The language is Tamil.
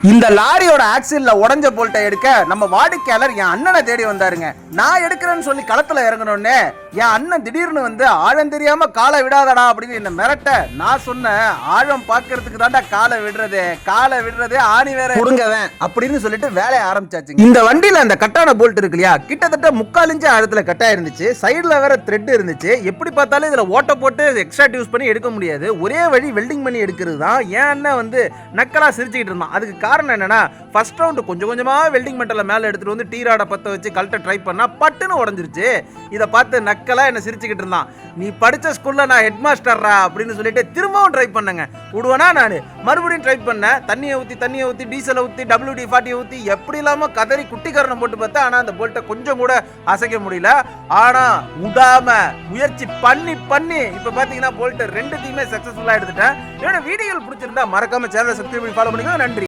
இந்த லாரியோட ஆக்சில்ல உடஞ்ச போல்ட்டை எடுக்க நம்ம வாடிக்கையாளர் என் அண்ணனை தேடி வந்தாருங்க. நான் எடுக்கிறேன்னு சொல்லி களத்துல இறங்கணும்னே என் அண்ணன் திடீர்னு வந்து ஆழம் தெரியாம காலை விடாதடா அப்படின்னு என்ன மிரட்ட நான் சொன்னேன் ஆழம் பாக்குறதுக்கு தான்டா காலை விடுறது. காலை விடுறது ஆணி வேற கொடுங்கவன் அப்படின்னு சொல்லிட்டு வேலையை ஆரம்பிச்சாச்சு இந்த வண்டியில அந்த கட்டான போல்ட் இருக்கு இல்லையா கிட்டத்தட்ட முக்கால் இன்ச்சு ஆழத்துல கட்டா இருந்துச்சு. சைடுல வேற த்ரெட் இருந்துச்சு. எப்படி பார்த்தாலும் இதுல ஓட்ட போட்டு எக்ஸ்ட்ரா யூஸ் பண்ணி எடுக்க முடியாது. ஒரே வழி வெல்டிங் பண்ணி எடுக்கிறது தான். என் அண்ணன் வந்து நக்கலா சிரிச்சுக்கிட்டு இருந்தான். அதுக்கு காரணம் என்னன்னா ஃபர்ஸ்ட் ரவுண்டு கொஞ்சம் கொஞ்சமா வெல்டிங் மெட்டலை மேலே எடுத்துட்டு வந்து டீராட பத்த வச்சு கழட்ட ட்ரை பண்ணா பட்டுன்னு உடஞ்சிருச்சு. இதை பார்த்து நக்கலா என்ன சிரிச்சுக்கிட்டு இருந்தான். நீ படிச்ச ஸ்கூல்ல நான் ஹெட் மாஸ்டர்ரா அப்படின்னு சொல்லிட்டு திரும்பவும் ட்ரை பண்ணேங்க. விடுவேனா நான்? மறுபடியும் ட்ரை பண்ணேன் தண்ணியை ஊற்றி தண்ணியை ஊற்றி டீசலை ஊற்றி டபிள்யூடி ஃபார்ட்டியை ஊற்றி எப்படி இல்லாம கதறி குட்டிக்காரனை போட்டு பார்த்தா ஆனால் அந்த போல்ட்டை கொஞ்சம் கூட அசைக்க முடியல. ஆனா விடாம முயற்சி பண்ணி பண்ணி இப்போ பார்த்தீங்கன்னா போல்ட்டை ரெண்டுத்தையுமே சக்ஸஸ்ஃபுல்லாக எடுத்துட்டேன். என்னோட வீடியோ பிடிச்சிருந்தா மறக்காம சேனலை சப்ஸ்கிரைப் பண்ணி ஃபாலோ பண்ணிக்கோங்க. நன்றி.